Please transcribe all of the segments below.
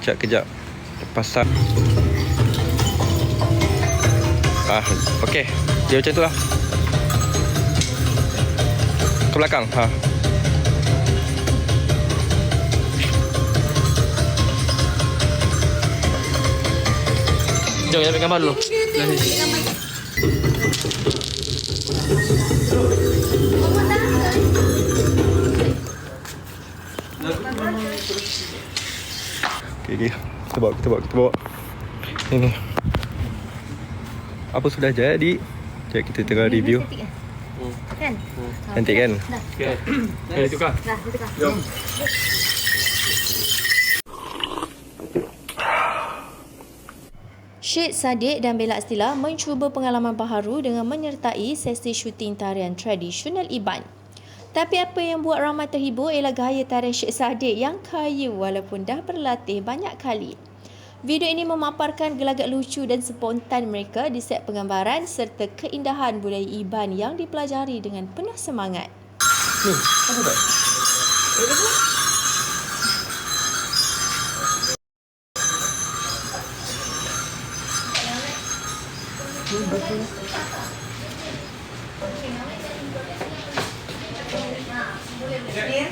Kejap, kejap. Pasang. Ah, okey. Dia macam tu lah. Ke belakang. Ha. Jom, kita ambil gambar dulu. Okey, okay. Kita bawa, kita bawa, kita bawa. Ni ni. Apa sudah jadi? Sekejap kita tengah review. Cantik kan? Kan? Cantik kan? Dah, Okay. Dah tukar. dah, tukar. Jom. Syed Saddiq dan Bella Astila mencuba pengalaman baharu dengan menyertai sesi syuting tarian tradisional Iban. Tapi apa yang buat ramai terhibur ialah gaya tarian Syed Saddiq yang kayu walaupun dah berlatih banyak kali. Video ini memaparkan gelagat lucu dan spontan mereka di set penggambaran serta keindahan budaya Iban yang dipelajari dengan penuh semangat.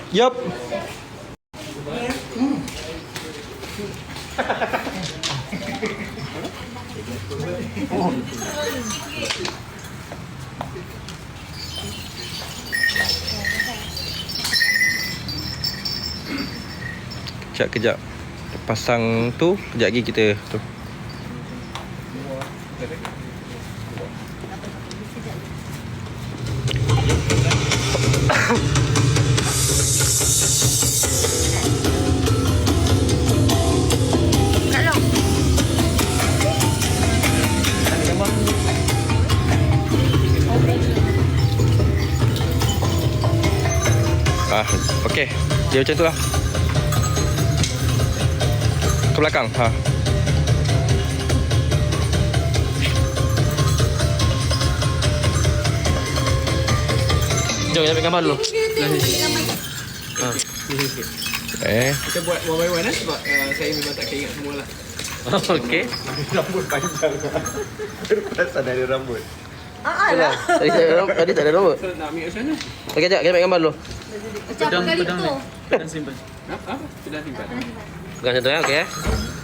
Yup. Kejap, kejap. Pasang tu, kejap lagi kita tu. Ah, Dia macam tu lah. Ke belakang. Ha. Jom kita ambil gambar dulu. Ha. Eh. Kita buat one by one eh sebab uh, saya memang tak ingat semua lah. Okey. Rambut panjang Terperasan dari rambut Ah, lah. Tadi tak ada rambut. Tadi tak ada. So nak ambil macam mana? Okey, jap kita ambil gambar dulu. Macam kali tu. Pedang simpan. Apa? Pedang simpan. Bukan macam tu ya, okey eh.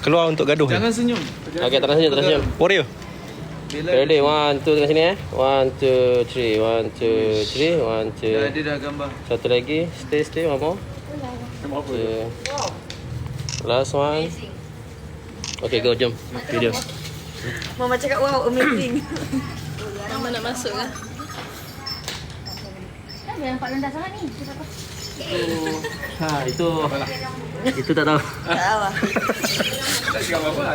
Keluar untuk gaduh. Jangan senyum. Okey, tak nak senyum, tak nak senyum. Warrior. Ready, one, two tengah sini eh. One, two, three. One, two, three. One, dah two. dia dah gambar. Satu lagi. Stay, stay. One more. Apa? Two. Last one. Okay, go. Jom. Video. Mama cakap wow amazing. Mama nak masuk? Kan dia nampak rendah sangat ni. Kita apa? Ha, itu. Itu tak tahu. Tak tahu lah. Tak cakap apa-apa lah.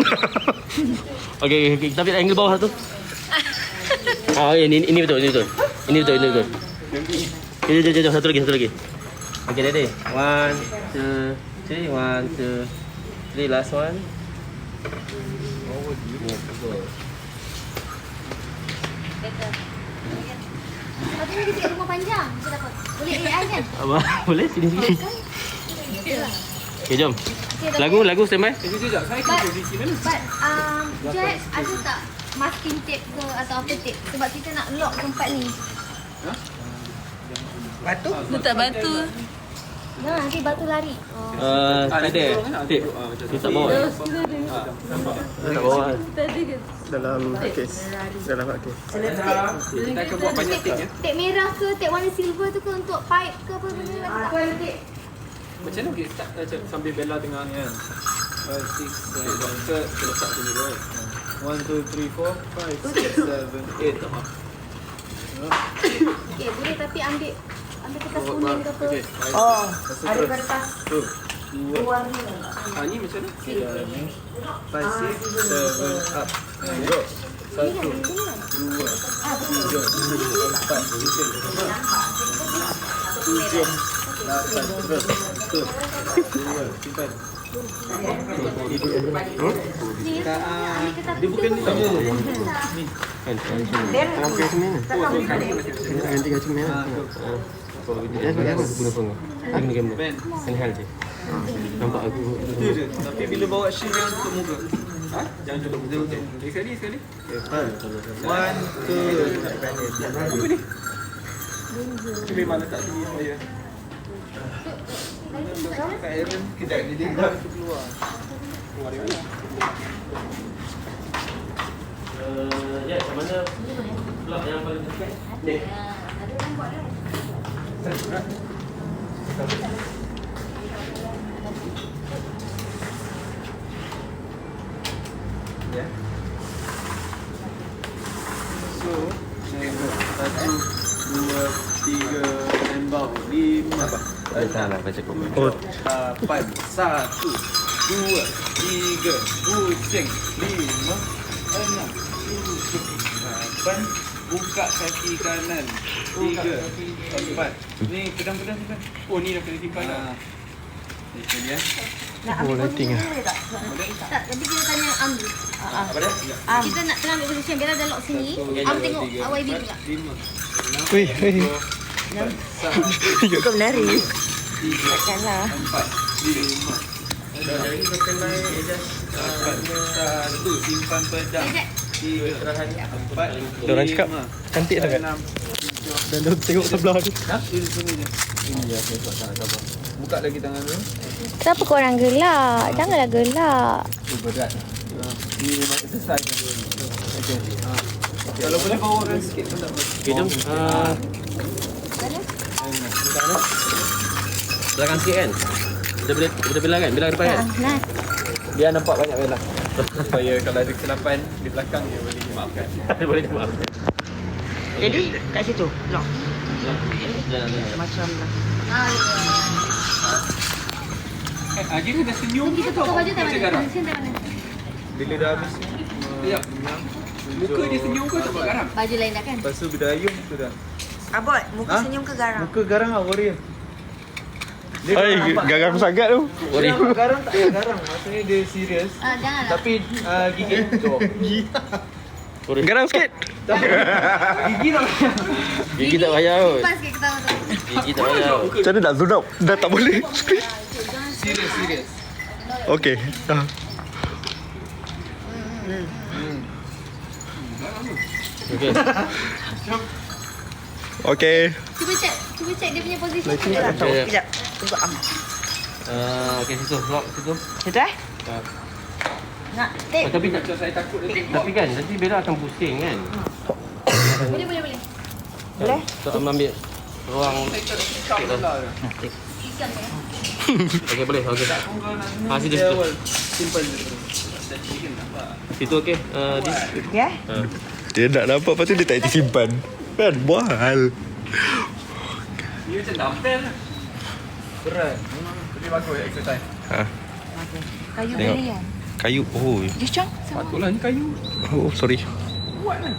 Okay, okay, kita ambil angle bawah tu. Oh, ini ini betul, ini betul. Ini betul, ini betul. Jom, jom, jom, jom. Satu lagi, satu lagi. Okay, ready. One, two, three. One, two, three. Last one. Lepas tu kita rumah panjang. Kita dapat. Boleh AI kan? Apa? Boleh? Sini sikit. Okay, jom. Lagu, lagu standby. Eh, jujur jap. Saya kena posisi mana? But um, Jack ada tak masking tape ke atau apa tape? Sebab kita nak lock tempat ni. Letak batu. Jangan nanti batu lari. Oh. Uh, tak ada. Tip. Ah. Dia tak bawa. Dia tak bawa. Dalam kes Dalam kes Kita akan buat banyak tik ya. Tape merah ke, tape warna silver tu ke untuk pipe ke apa benda lagi tak? Ada tape. Macam mana kita start macam sambil Bella tengah ni kan? Five, six, seven, kita kita letak sini dulu kan? One, two, three, four, five, six, seven, eight. Okay, boleh tapi ambil ambil kertas Oh, kuning ke apa. Okay, Oh, tu ada kertas two, dua. warna. Ah, ni macam mana? Five, six, seven, up. Go. Satu, dua, tiga, empat, tujuh, lapan, terus. Dua, simpan. Dia bukan ni sama. Kan, Dalam kes ni Ganti kat sini Ah, tu. Dia sebagai apa? Guna phone kau? Dia guna kamera. Handheld je. Nampak aku. Itu je. Tapi bila bawa shield jangan tutup muka. Ha? Jangan tutup muka. Okey. Okay, sekali, sekali. One, two. Apa ni? Ini memang letak sini saya. Kat Aaron, kejap dia dia keluar. Keluar dia mana? Uh, ya, kat mana? Blok yang paling dekat. Ni. Ya. So, tengok. Satu, dua, tiga, tembak, lima. Tak lah baca komen. Oh, Lapan, satu, dua, tiga, pusing, lima, enam, tujuh, lapan, buka kaki kanan, tiga, empat. Ni pedang-pedang simpan. Oh ni dah kena simpan dah. Ni sekali ya. oh lighting ah. Tak, tapi kita tanya Am dulu. Apa dia? Kita nak tengah ambil position. Biar ada lock sini. Am tengok YB pula. Lima, Wih, wih. Tengok kau menari. tiga, empat, lima, lapan, satu, simpan pedang. Empat, Diorang cakap cantik sangat. Dan dia tengok sebelah tu. Ha? Ini sini je. Ini saya buat tangan sabar. Buka lagi tangan dulu. Kenapa korang gelak? Janganlah gelak. Berat. Ha. Ini memang exercise. Okey. Ha. Kalau boleh bawa orang sikit pun tak apa. Okay, jom. Uh, belakang sikit kan? Kita boleh kita bilang kan? Bilang depan kan? Nah, Biar nampak banyak bela. Supaya kalau ada kesilapan di belakang dia boleh dimaafkan. boleh maaf. Jadi kat situ lock macam lah. Eh, Haji ni dah senyum Kita tukar baju tak mana? garam. Mana? Bila dah habis Ya Muka dia senyum ke tak garam? Baju lain dah kan? Lepas tu bila ayun tu dah Abot, muka Ha? senyum ke garam? Muka garang lah warrior Dia Hai, kalau nampak- garam sangat tu. Dia nampak garang tak payah garang Maksudnya dia serius Ah, janganlah. Tapi uh, gigi tu Garam sikit. Gigi tak payah Gigi tak payah kot. Lepas sikit ketawa tu. Gigi tak payah. Macam mana nak zoom out? Dah tak boleh. Serius serius Okey. Ah. Okay. Okey. Cuba check. Cuba check dia punya position. Tak Tunggu am. Uh, okay, situ. Lock situ. Situ eh? Uh, Nak tape. tapi tak Macam saya takut dia tengok tapi kan nanti Bella akan pusing kan? Boleh, boleh, boleh. Boleh? Tak ambil ruang Saya tak cakap lah Ikan ya. Okey boleh. Okey. Ha situ Dia situ. nampak Situ okey. Uh, di. Ya? Uh. Dia nak nampak lepas tu dia tak simpan. Kan bual. Ni macam dumbbell lah Berat Memang Tapi bagus exercise Ha. Kayu Tengok. beri? Kayu. Oh. Dia cang. Patutlah ni kayu Oh, sorry. Kuat lah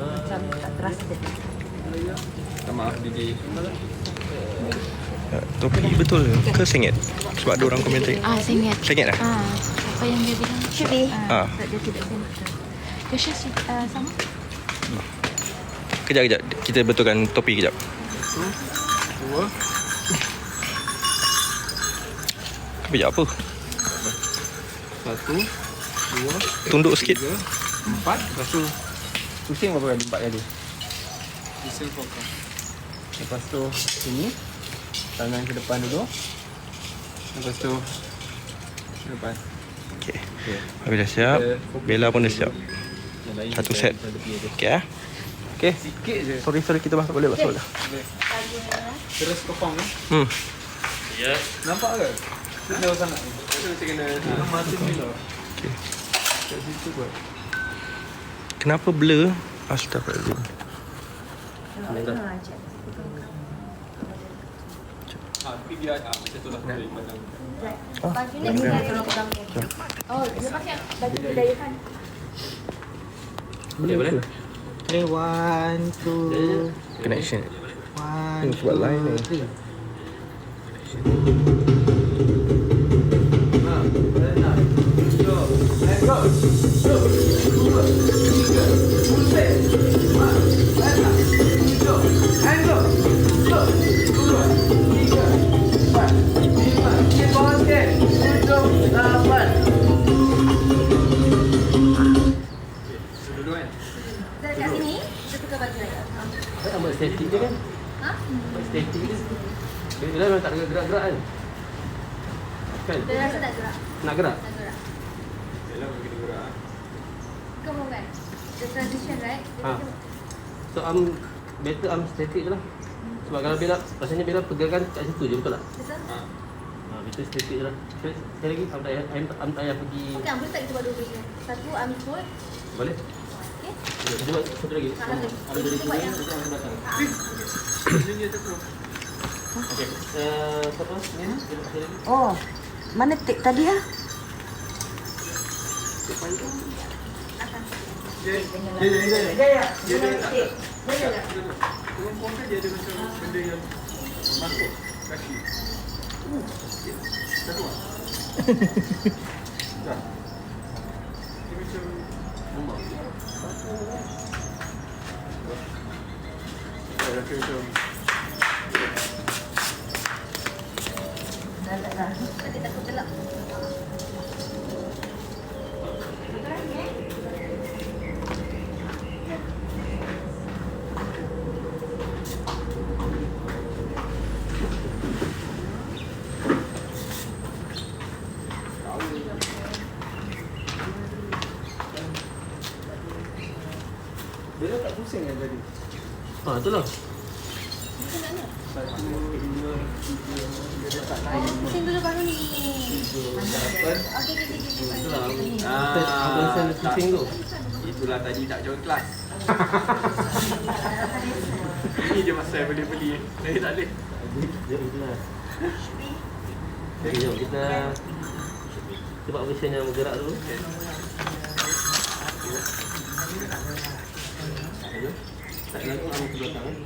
Macam tak terasa. Minta maaf DJ Ya, Topi betul ke sengit? Sebab ada orang komentar. Ah, saya ingat. Sengit lah? Ah, apa yang dia bilang? Should be. Ah. Dia tidak sengit. Kesha uh, sama? Kejap, kejap. Kita betulkan topi kejap. Dua Kejap apa? Satu Dua Tunduk sikit. Tiga Empat Lepas tu Pusing berapa kali? Empat kali Pusing fokus Lepas tu Sini Tangan ke depan dulu Lepas tu Ke depan Okey. Okay Habis dah siap. Bella pun dah siap. Satu set. Okey ah. Okey. Sikit je Sorry, sorry kita basuh boleh dah. Boleh. Terus kepong eh Hmm. Ya. Nampak ke? Jauh sangat ni Kita macam kena Mati ni lah Okey. Kat situ buat Kenapa blur? Astagfirullahaladzim. Ah, tapi biar ah, macam tu lah Dari padang Baju ni kita ada pegang. Oh, dia pakai baju budaya kan? Boleh boleh. Okay, one, two, Connection. one, Hmm, sebab line ni. three. Tak ada gerak-gerak kan? Kan? Dia rasa tak gerak. Nak gerak? Tak gerak. Yalah, kita gerak. Kau mau kan? The transition right? Ha. So am better am static je lah. Sebab kalau Bella rasanya Bella pegangkan kat situ je betul tak? Betul? Ha. Ha, betul static je lah. Sekali lagi am tak payah tak pergi. Okey, boleh tak kita buat dua version? Satu ambil ikut. Boleh? Okey? Kita buat satu lagi. Ha, lagi. Kita sini, buat yang- kita akan datang. Ha. Ini je tu. Okey. Uh? Ni? Oh, mana tik tadi ah? Dia dia dia dia. Ya, ya. Dia dia tak. Boleh tak? Tengok pun kan dia ada macam benda yang masuk kaki. Satu ah. Dah. Dia macam Nombor. saya rasa macam Dah, dah, dah. Nanti takut gelap. dia tak pusing kan tadi. Ha, itulah. Satu, dua, tiga, dia dah tak Oh, pusing dulu baru ni. Lapan. Okey, okey, okey, okey. Itulah. Ah? Itulah tadi tak join kelas. Ini je masa saya boleh beli. Saya tak boleh. Itulah. Jadi jom kita buat version yang bergerak dulu. Jom. Tak lagu am ke belakang eh.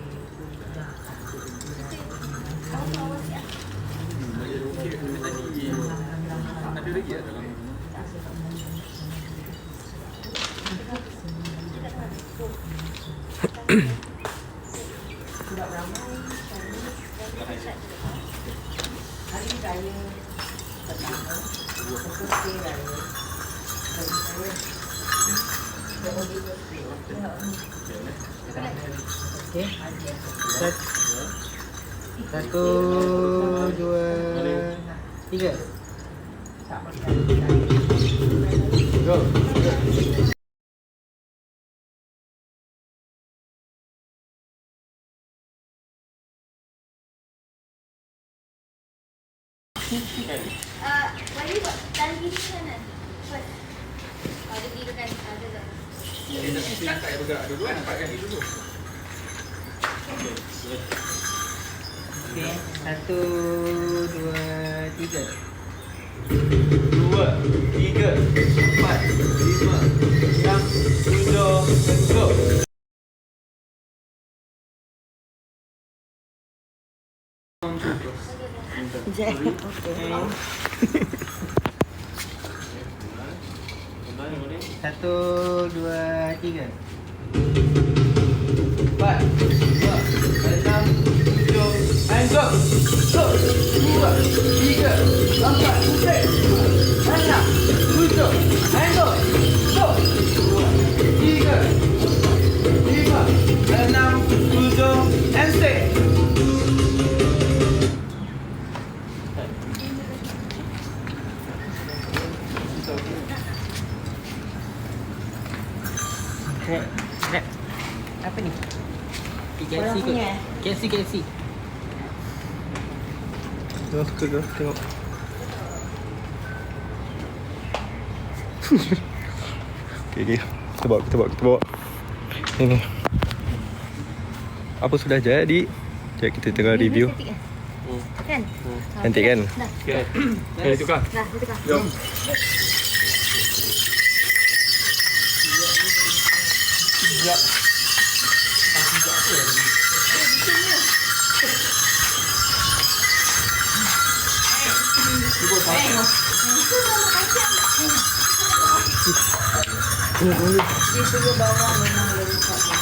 Ada okey tadi. Satu, dua, tiga. Go. Gini ke kanan? Buat. Oh, dia kiri kan? Ada tak? Eh, kan? Satu, dua, tiga. Dua, tiga, empat, lima, enam, tujuh, go. Sekejap. Okey. Satu, dua, tiga. Empat, dua, enam, tujuh, and go. Go. Dua, tiga, empat, six, KFC, KFC. Tengok suka ke? Tengok. okay, okay. Kita bawa, kita bawa, kita bawa. Ini. Apa sudah jadi? Sekejap kita tengah review. Cantik kan? Kan? Cantik kan? Dah. Okay. Eh, tukar. Dah, dia tukar. Jom. Di sebelah bawah memang lebih cepat.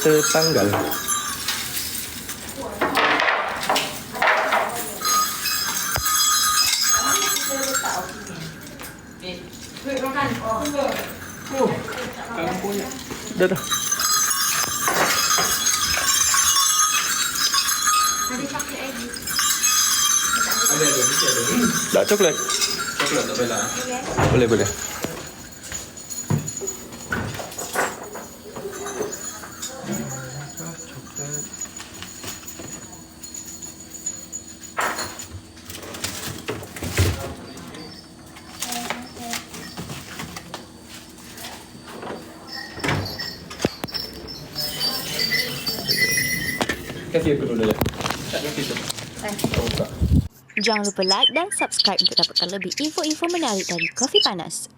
Tertanggal. Dah dah. Ada coklat lagi. Ada ada mesti ada. Tak coklat. Coklat tak payah. Boleh boleh. Kasih aku dulu dah. Tak kasih tu. Jangan lupa like dan subscribe untuk dapatkan lebih info-info menarik dari Kopi Panas.